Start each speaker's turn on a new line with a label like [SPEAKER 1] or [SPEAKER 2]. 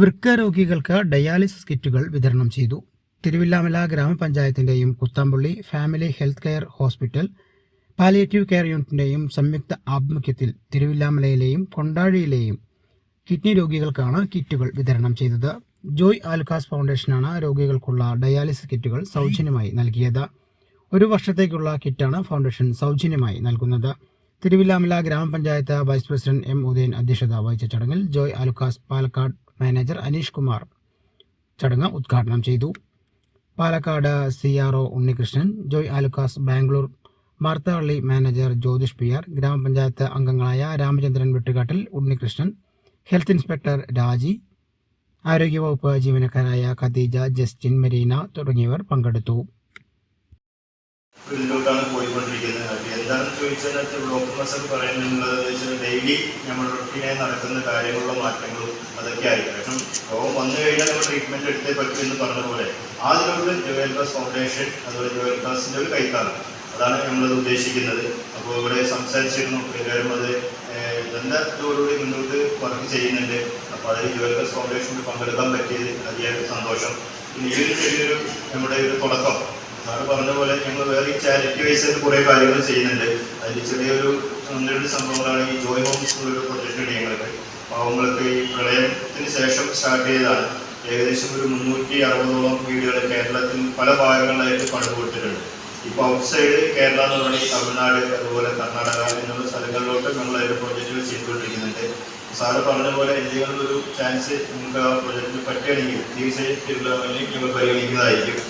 [SPEAKER 1] വൃക്ക രോഗികൾക്ക് ഡയാലിസിസ് കിറ്റുകൾ വിതരണം ചെയ്തു. Thiruvilwamala ഗ്രാമപഞ്ചായത്തിന്റെയും Kuthampully family health care hospital palliative care യൂണിറ്റിന്റെയും സംയുക്ത ആഭിമുഖ്യത്തിൽ തിരുവില്ലാമലയിലെയും കൊണ്ടാഴിയിലെയും കിഡ്നി രോഗികൾക്കാണ് കിറ്റുകൾ വിതരണം ചെയ്തത്. ജോയ് ആൽക്കാസ് ഫൗണ്ടേഷനാണ് രോഗികൾക്കുള്ള ഡയാലിസിസ് കിറ്റുകൾ സൗജന്യമായി നൽകിയത്. ഒരു വർഷത്തേക്കുള്ള കിറ്റാണ് ഫൗണ്ടേഷൻ സൗജന്യമായി നൽകുന്നത്. തിരുവില്ലാമല ഗ്രാമപഞ്ചായത്ത് വൈസ് പ്രസിഡന്റ് എം ഉദയൻ അധ്യക്ഷത വഹിച്ച ചടങ്ങിൽ ജോയ് ആലുക്കാസ് പാലക്കാട് മാനേജർ അനീഷ് കുമാർ ചടങ്ങ് ഉദ്ഘാടനം ചെയ്തു. Palakkad C R O Unnikrishnan Joy Alukkas Bangalore Marathahalli manager Jyothish P R ഗ്രാമപഞ്ചായത്ത് അംഗങ്ങളായ രാമചന്ദ്രൻ വെട്ടുകാട്ടിൽ ഉണ്ണികൃഷ്ണൻ ഹെൽത്ത് ഇൻസ്പെക്ടർ രാജി ആരോഗ്യവകുപ്പ് ജീവനക്കാരായ ഖദീജ ജസ്റ്റിൻ മെരീന തുടങ്ങിയവർ പങ്കെടുത്തു.
[SPEAKER 2] ഇതിലോട്ടാണ് പോയിക്കൊണ്ടിരിക്കുന്നത്. അപ്പോൾ എന്താണെന്ന് ചോദിച്ചാൽ ഡോക്ടർമാർക്ക് പറയുന്നത് വെച്ചാൽ ഡെയിലി നമ്മൾ റൊട്ടീനായി നടക്കുന്ന കാര്യങ്ങളുള്ള മാറ്റങ്ങളും അതൊക്കെ ആയി കാരണം രോഗം വന്നു കഴിഞ്ഞാൽ നമ്മൾ ട്രീറ്റ്മെന്റ് എടുത്തേ പറ്റൂ എന്ന് പറഞ്ഞ പോലെ ആദ്യമുള്ള ജോയൽ ക്ലാസ് ഫൗണ്ടേഷൻ അതുപോലെ ജോയൽ ക്ലാസിന്റെ ഒരു കൈത്താണ് അതാണ് നമ്മളത് ഉദ്ദേശിക്കുന്നത്. അപ്പോൾ ഇവിടെ സംസാരിച്ചിരുന്നു എല്ലാവരും അത് നല്ല ബന്ധത്തോടുകൂടി മുന്നോട്ട് വർക്ക് ചെയ്യുന്നുണ്ട്. അപ്പോൾ അതിൽ ജോയൽ ക്ലാസ് ഫൗണ്ടേഷനിൽ പങ്കെടുക്കാൻ പറ്റിയത് അതിയായ സന്തോഷം. ഇനി ചെറിയൊരു നമ്മുടെ ഒരു തുടക്കം. സാറ് പറഞ്ഞ പോലെ ഞങ്ങൾ വേറെ ഈ ചാരിറ്റി വൈസ് കുറേ കാര്യങ്ങൾ ചെയ്യുന്നുണ്ട്. അതിൽ ചെറിയൊരു നല്ലൊരു സംഭവങ്ങളാണ് ഈ ജോയ് ഹോംസ് സ്കൂളിലെ പ്രൊജക്ട് ഞങ്ങൾക്ക് പാവങ്ങൾക്ക് ഈ പ്രളയത്തിന് ശേഷം സ്റ്റാർട്ട് ചെയ്തതാണ്. ഏകദേശം ഒരു മുന്നൂറ്റി അറുപതോളം വീടുകൾ കേരളത്തിൽ പല ഭാഗങ്ങളിലായിട്ട് പണിത് കൊടുത്തിട്ടുണ്ട് ഇപ്പോൾ ഔട്ട് സൈഡ് കേരള എന്ന് പറഞ്ഞാൽ തമിഴ്നാട് അതുപോലെ കർണാടക എന്നുള്ള സ്ഥലങ്ങളിലോട്ട് ഞങ്ങൾ അതിന്റെ പ്രൊജക്റ്റുകൾ ചെയ്തുകൊണ്ടിരിക്കുന്നുണ്ട്. സാറ് പറഞ്ഞ പോലെ എന്തെങ്കിലും ഒരു ചാൻസ് നിങ്ങൾക്ക് ആ പ്രൊജക്റ്റിന് പറ്റുകയാണെങ്കിൽ തീർച്ചയായിട്ടും പരിഗണിക്കുന്നതായിരിക്കും.